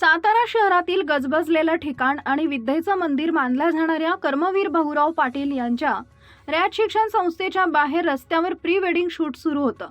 सातारा शहरातील गजबजलेलं ठिकाण आणि विद्येचं मंदिर मानल्या जाणाऱ्या कर्मवीर भाऊराव पाटील यांच्या रॅट शिक्षण संस्थेच्या बाहेर रस्त्यावर प्री वेडिंग शूट सुरू होतं.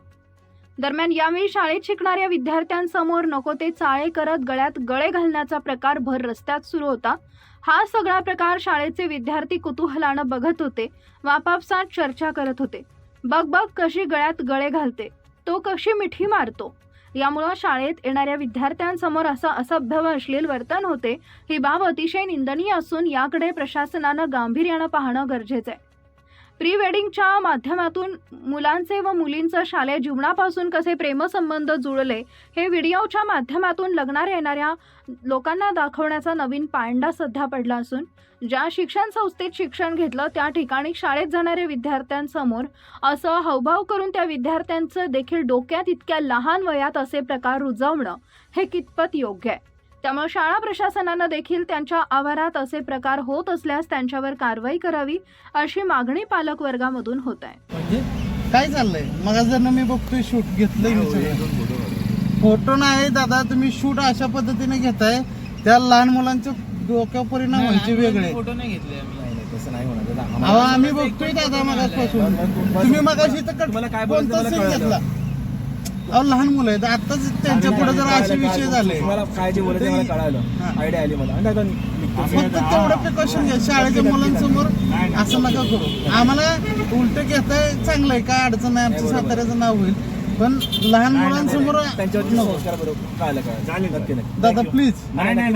दरम्यान यावेळी शाळेत शिकणाऱ्या विद्यार्थ्यांसमोर नको ते चाळे करत गळ्यात गळे घालण्याचा प्रकार भर रस्त्यात सुरू होता. हा सगळा प्रकार शाळेचे विद्यार्थी कुतूहलानं बघत होते वापापसात आपापसात चर्चा करत होते. बघ बघ कशी गळ्यात गळे घालते तो कशी मिठी मारतो. यामुळं शाळेत येणाऱ्या विद्यार्थ्यांसमोर असं असभ्य व अश्लील वर्तन होते ही बाब अतिशय निंदनीय असून याकडे प्रशासनानं गांभीर्यानं पाहणं गरजेचं आहे. प्री वेडिंगच्या माध्यमातून मुलांचे व मुलींचं शालेय जीवनापासून कसे प्रेमसंबंध जुळले हे व्हिडिओच्या माध्यमातून लग्नाला येणाऱ्या लोकांना दाखवण्याचा नवीन पांडा सध्या पडला असून ज्या शिक्षण संस्थेत शिक्षण घेतलं त्या ठिकाणी शाळेत जाणाऱ्या विद्यार्थ्यांसमोर असं हावभाव करून त्या विद्यार्थ्यांचं देखील डोक्यात इतक्या लहान वयात असे प्रकार रुजवणं हे कितपत योग्य आहे? त्यामुळे शाळा प्रशासनानं देखील त्यांच्या आवारात असे प्रकार होत असल्यास त्यांच्यावर कारवाई करावी अशी मागणी पालक वर्गामधून होत आहे. म्हणजे काय चाललंय? मग मी बघतोय शूट घेतलंय फोटो नाही दादा तुम्ही शूट अशा पद्धतीने घेताय. त्या लहान मुलांच्या डोक्यावर परिणाम व्हायचे वेगळे. फोटो नाही घेतले आम्ही. नाही नाही तसं नाही होणार. दादा. अहो आम्हाला- आम्ही बघतोय दादा मगापासून तुम्ही मगाशी तर कोणता सीन. घेतला? अहो लहान मुलं आहेत. आताच त्यांच्या पुढे जर असे विषय झाले. तुम्हाला काय जे बोलायचं मला कळालं. आयडिया आली मला. आणि. फक्त तेवढं प्रिकॉशन घ्या. शाळेच्या मुलांसमोर असं नका करू. आम्हाला उलट घेताय चांगलं आहे. काय अडचण नाही. आमचं साताऱ्याचं नाव होईल. पण लहान मुलांसमोर बरोबर कळालं कळालं. नक्की नक्की. दादा प्लीज नाही नाही.